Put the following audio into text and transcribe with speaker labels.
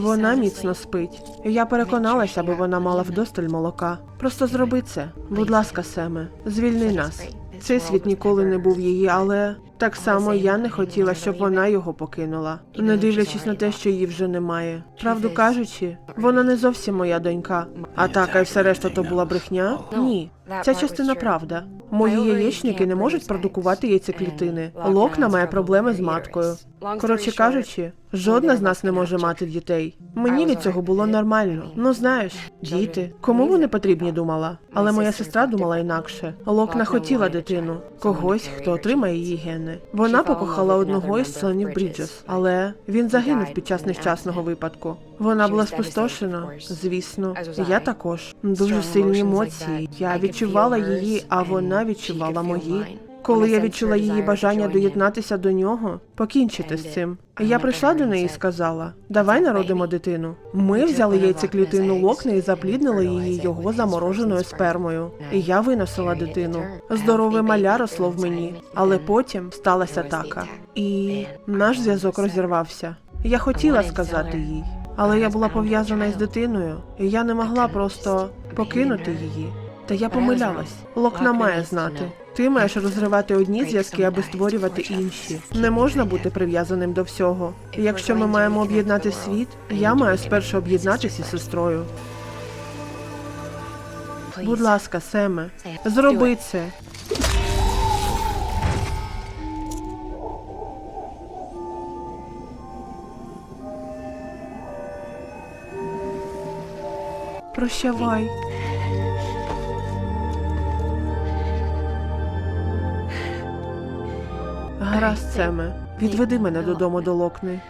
Speaker 1: Вона міцно спить. Я переконалася, аби вона мала вдосталь молока. Просто зроби це. Будь ласка, Семе, звільни нас. Цей світ ніколи не був її, але так само я не хотіла, щоб вона його покинула, не дивлячись на те, що її вже немає. Правду кажучи, вона не зовсім моя донька. А так, а й все решта то була брехня? Ні. Ця частина правда. Мої яєчники не можуть продукувати яйцеклітини. Локна має проблеми з маткою. Коротше кажучи, жодна з нас не може мати дітей. Мені від цього було нормально. Ну знаєш, діти. Кому вони потрібні думала? Але моя сестра думала інакше. Локна хотіла дитину, когось, хто отримає її гени. Вона покохала одного із членів Бріджес, але він загинув під час нещасного випадку. Вона була спустошена, звісно. Я також дуже сильні емоції. Я відчувала її, а вона відчувала мої. Коли я відчула її бажання доєднатися до нього, покінчити з цим. Я прийшла до неї і сказала: Давай народимо дитину. Ми взяли яйцеклітину локни і запліднили її його замороженою спермою. І я виносила дитину. Здорове маля росло в мені, але потім сталася така. І наш зв'язок розірвався. Я хотіла сказати їй, але я була пов'язана із дитиною, і я не могла просто покинути її. Та я помилялась. Локна має знати. Ти маєш розривати одні зв'язки, аби створювати інші. Не можна бути прив'язаним до всього. Якщо ми маємо об'єднати світ, я маю спершу об'єднатися із сестрою. Будь ласка, Семе, зроби це. Прощавай. Гаразд, Семе, відведи мене додому до Локни.